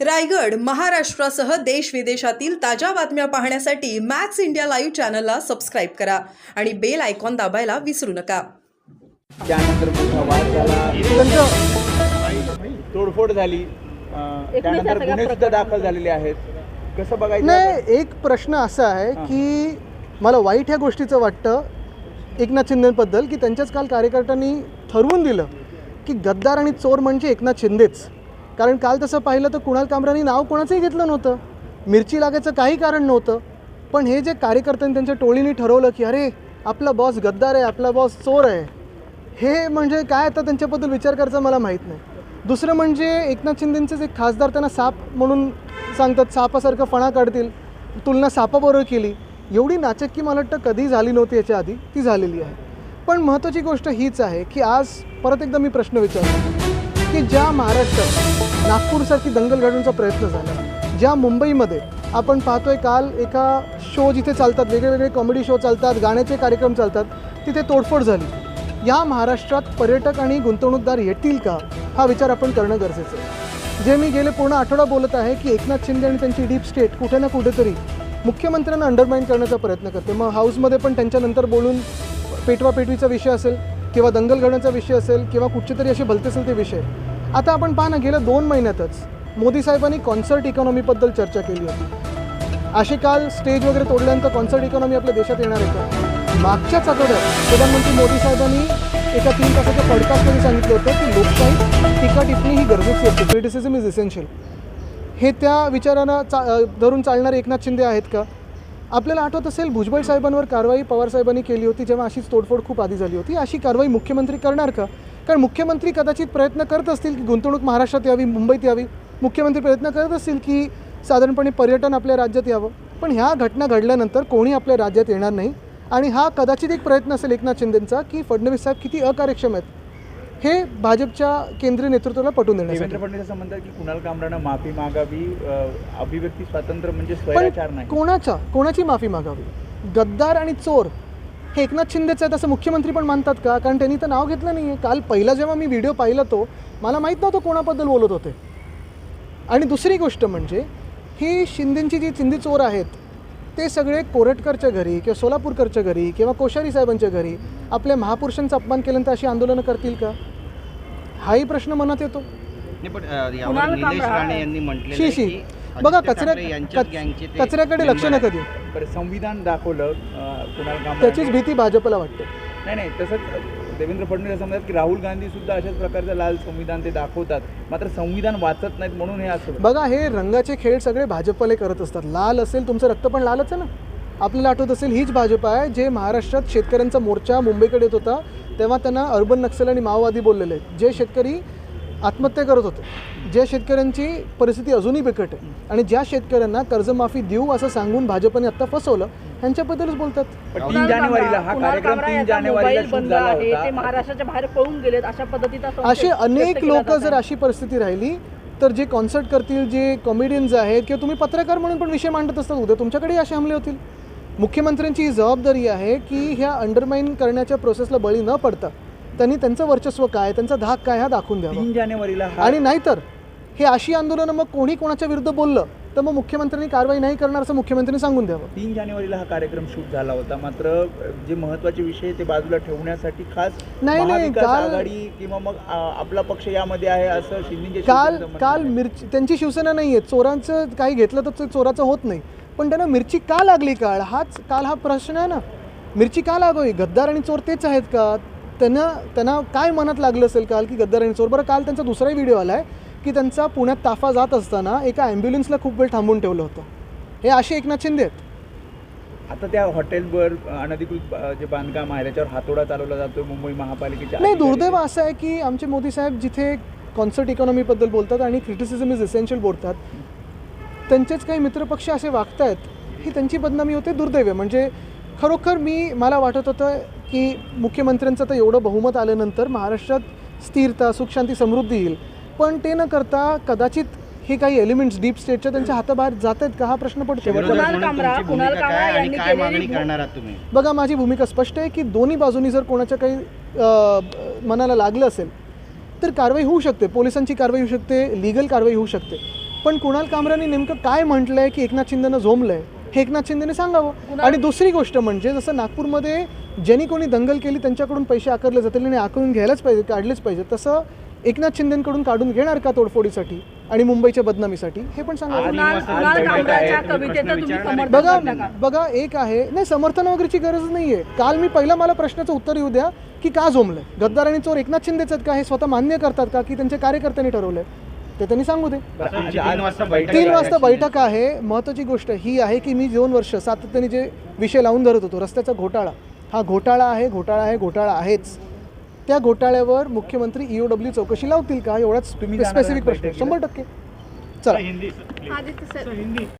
रायगड महाराष्ट्रासह देश विदेशातील ताज्या बातम्या पाहण्यासाठी मॅक्स इंडिया लाईव्ह चॅनलला सबस्क्राईब करा आणि बेल आयकॉन दाबायला विसरू नका. त्यानंतर मोठा वाद झाला तोडफोड झाली. अं, त्यानंतर गुन्हे सुद्धा दाखल झालेले आहेत. कसं बघायचं नाही एक प्रश्न असा आहे की मला वाईट ह्या गोष्टीचं वाटतं एकनाथ शिंदेबद्दल की त्यांच्याच काल कार्यकर्त्यांनी ठरवून दिलं की गद्दार आणि चोर म्हणजे एकनाथ शिंदेच. कारण काल तसं पाहिलं तर कुणाल कामरानी नाव कोणाचंही घेतलं नव्हतं. मिरची लागायचं काही कारण नव्हतं. पण हे जे कार्यकर्त्यांनी त्यांच्या टोळीने ठरवलं की अरे आपला बॉस गद्दार आहे आपला बॉस चोर आहे. हे म्हणजे काय आता त्यांच्याबद्दल विचार करायचा मला माहीत नाही. दुसरं म्हणजे एकनाथ शिंदेंचेच एक खासदार त्यांना साप म्हणून सांगतात सापासारखं फणा काढतील. तुलना सापाबरोबर केली. एवढी नाचक्की मला वाटतं कधी झाली नव्हती याच्या आधी ती झालेली आहे. पण महत्त्वाची गोष्ट हीच आहे की आज परत एकदा मी प्रश्न विचारतो. की ज्या महाराष्ट्रात नागपूरसारखी दंगल घडवण्याचा प्रयत्न झाला. ज्या मुंबईमध्ये आपण पाहतोय काल एका शो जिथे चालतात वेगळेवेगळे कॉमेडी शो चालतात गाण्याचे कार्यक्रम चालतात तिथे तोडफोड झाली. या महाराष्ट्रात पर्यटक आणि गुंतवणूकदार येतील का? हा विचार आपण करणं गरजेचं आहे. जे मी गेले पूर्ण आठवडा बोलत आहे की एकनाथ शिंदे आणि त्यांची डीप स्टेट कुठे ना कुठेतरी मुख्यमंत्र्यांना अंडरमाइन करण्याचा प्रयत्न करते. मग हाऊसमध्ये पण त्यांच्यानंतर बोलून पेटवा पेटवीचा विषय असेल किंवा दंगल घडण्याचा विषय असेल किंवा कुठचे तरी असे भलते असेल ते विषय. आता आपण पहा ना गेल्या दोन महिन्यातच मोदी साहेबांनी कॉन्सर्ट इकॉनॉमीबद्दल चर्चा केली होती. असे काल स्टेज वगैरे तोडल्यानंतर कॉन्सर्ट इकॉनॉमी आपल्या देशात येणार आहे का? मागच्याच आठवड्यात प्रधानमंत्री मोदी साहेबांनी एका तीन तासाच्या पॉडकास्टमध्ये सांगितलं होतं की लोकशाही टीका टिप्पणी ही गरजेची असते. क्रिटिसिझम इज इसेन्शियल हे त्या विचारांना चा धरून चालणारे एकनाथ शिंदे आहेत का? आपल्याला आठवत असेल भुजबळ साहेबांवर कारवाई पवार साहेबांनी केली होती जेव्हा अशीच तोडफोड खूप आधी झाली होती. अशी कारवाई मुख्यमंत्री करणार का? कारण मुख्यमंत्री कदाचित प्रयत्न करत असतील की गुंतवणूक महाराष्ट्रात यावी मुंबईत यावी. मुख्यमंत्री प्रयत्न करत असतील की साधारणपणे पर्यटन आपल्या राज्यात यावं. पण ह्या घटना घडल्यानंतर कोणी आपल्या राज्यात येणार नाही. आणि हा कदाचित एक प्रयत्न असेल एकनाथ शिंदेंचा की फडणवीस साहेब किती अकार्यक्षम आहेत. हे भाजपच्या केंद्रीय नेतृत्वाला पटवून देण्यासाठी. देवेंद्र फडणवीस असं म्हणतात की कुणाल कामरानं माफी मागावी अं, अभिव्यक्ती स्वातंत्र्य म्हणजे पण स्वैराचार नाही? कोणाच्या कोणाची माफी मागावी? गद्दार आणि चोर हे एकनाथ शिंदेच आहेत असं मुख्यमंत्री पण मानतात का? कारण त्यांनी तर नाव घेतलं नाही आहे काल पहिला जेव्हा मी व्हिडिओ पाहिला तो मला माहीत नव्हतं कोणाबद्दल बोलत होते. आणि दुसरी गोष्ट म्हणजे ही शिंदेंची जी चिंदी चोर आहेत ते सगळे कोरटकरच्या घरी किंवा सोलापूरकरच्या घरी किंवा कोश्यारी साहेबांच्या घरी आपल्या महापुरुषांचा अपमान केल्यानंतर अशी आंदोलनं करतील का? हाही प्रश्न मनात येतो. नाही पण अ, यावर निलेश राणे यांनी म्हटलेलं शी शी. की बघा कचऱ्या कचऱ्याकडे लक्ष नका. देऊ. बरं संविधान दाखवलं त्याचीच भीती भाजपला वाटते. नाही नाही तसंच देवेंद्र फडणवीस असं म्हणतात की राहुल गांधी सुद्धा अशाच प्रकारचं लाल संविधान ते दाखवतात. मात्र संविधान वाचत नाहीत म्हणून हे असं बघा हे रंगाचे खेळ सगळे भाजपवाले करत असतात. लाल असेल तुमचं रक्त पण लालच आहे ना. आपल्याला आठवत असेल हीच भाजप आहे जे महाराष्ट्रात शेतकऱ्यांचा मोर्चा मुंबईकडे येत होता तेव्हा त्यांना अर्बन नक्षल आणि माओवादी बोललेले आहेत. जे शेतकरी आत्महत्या करत होते ज्या शेतकऱ्यांची परिस्थिती अजूनही बिकट आहे आणि ज्या शेतकऱ्यांना कर्जमाफी देऊ असं सांगून भाजपने आत्ता फसवलं ह्यांच्याबद्दलच बोलतात तीन जानेवारीला हा कार्यक्रम तीन जानेवारीला झाला आहे ते होता महाराष्ट्राच्या बाहेर पळून गेलेत अशा पद्धतीचा असे अनेक लोक जर. अशी परिस्थिती राहिली तर जे कॉन्सर्ट करतील जे कॉमेडियन्स आहेत किंवा तुम्ही पत्रकार म्हणून पण विषय मांडत असतात उद्या तुमच्याकडे असे हमले होतील मुख्यमंत्र्यांची ही जबाबदारी आहे की ह्या अंडरमाइन करण्याच्या प्रोसेसला बळी न पडता त्यांनी त्यांचं वर्चस्व काय त्यांचा धाक काय हा दाखवून द्यावा. तीन जानेवारीला हा आणि नाहीतर हे अशी आंदोलनं मग कोणी कोणाच्या विरुद्ध बोललं तर मग मुख्यमंत्र्यांनी कारवाई नाही करणार असं मुख्यमंत्र्यांनी सांगून द्यावं. तीन जानेवारीला हा कार्यक्रम शूट झाला होता. मात्र अ, जे महत्त्वाचे विषय ते बाजूला ठेवण्यासाठी खास नाही, नाही, महाविकास काल- आघाडी किंवा मग आपला पक्ष यामध्ये आहे असं शिंदेचे काल काल मिरची त्यांची शिवसेना नाही आहे चोरांचं काही घेतलं तर ते चोराचं होत नाही. पण त्यांना मिरची का लागली काळ? हाच काल हा प्रश्न आहे ना. मिरची का लागावी गद्दार आणि चोर तेच आहेत का? त्यांना त्यांना काय मनात लागलं असेल काल की गद्दार आणि चोर? बरं काल त्यांचा दुसराही व्हिडिओ आला आहे की त्यांचा पुण्यात ताफा जात असताना एका ॲम्ब्युलन्सला खूप वेळ थांबवून ठेवलं होतं. हे असे एकनाथ शिंदे आहेत. आता त्या हॉटेलवर अनधिकृत जे बांधकाम आहे त्याच्यावर हातोडा चालवला जातो मुंबई महापालिकेच्या नाही दुर्दैव असं आहे की आमचे मोदी साहेब जिथे कॉन्सर्ट इकॉनॉमीबद्दल बोलतात आणि क्रिटिसिझम इज एसेन्शियल बोलतात त्यांचेच काही मित्रपक्ष असे वागत आहेत ही त्यांची बदनामी होते दुर्दैव. आहे. म्हणजे खरोखर मी मला वाटत होतं की मुख्यमंत्र्यांचं तर एवढं बहुमत आल्यानंतर महाराष्ट्रात स्थिरता सुखशांती समृद्धी येईल. पण ते न करता कदाचित हे काही एलिमेंट्स डीप स्टेटच्या त्यांच्या हाताबाहेर जात आहेत का हा प्रश्न पडतो बघा. माझी भूमिका स्पष्ट आहे की दोन्ही बाजूनी जर कोणाच्या काही मनाला लागलं असेल तर कारवाई होऊ शकते. पोलिसांची कारवाई होऊ शकते लिगल कारवाई होऊ शकते. पण कुणाल कामराने नेमकं काय म्हटलंय की एकनाथ शिंदेनं झोमलंय हे एकनाथ शिंदेने सांगावं? आणि दुसरी गोष्ट म्हणजे जसं नागपूरमध्ये ज्यांनी कोणी दंगल केली त्यांच्याकडून पैसे आकारले जातील आणि आकारून घ्यायलाच पाहिजे काढलेच पाहिजे तसं एकनाथ शिंदेकडून काढून घेणार का तोडफोडीसाठी आणि मुंबईच्या बदनामीसाठी? हे पण सांगा कुणाल कुणाल कामराच्या कवितेचं तुम्ही समर्थन बघा बघा एक आहे नाही समर्थन वगैरेची गरज नाही आहे काल मी पहिला मला प्रश्नाचं उत्तर येऊ द्या की का झोमलंय? गद्दार आणि चोर एकनाथ शिंदेच का? हे स्वतः मान्य करतात का? की त्यांच्या कार्यकर्त्यांनी ठरवलंय? ते त्यांनी सांगू दे. तीन वाजता बैठक आहे. महत्त्वाची गोष्ट ही आहे की मी दोन वर्ष सातत्याने जे विषय लावून धरत होतो रस्त्याचा घोटाळा. हा घोटाळा आहे घोटाळा आहे घोटाळा आहेच. त्या घोटाळ्यावर मुख्यमंत्री ईओ डब्ल्यू चौकशी लावतील का? एवढाच स्पेसिफिक प्रश्न? शंभर टक्के. चला.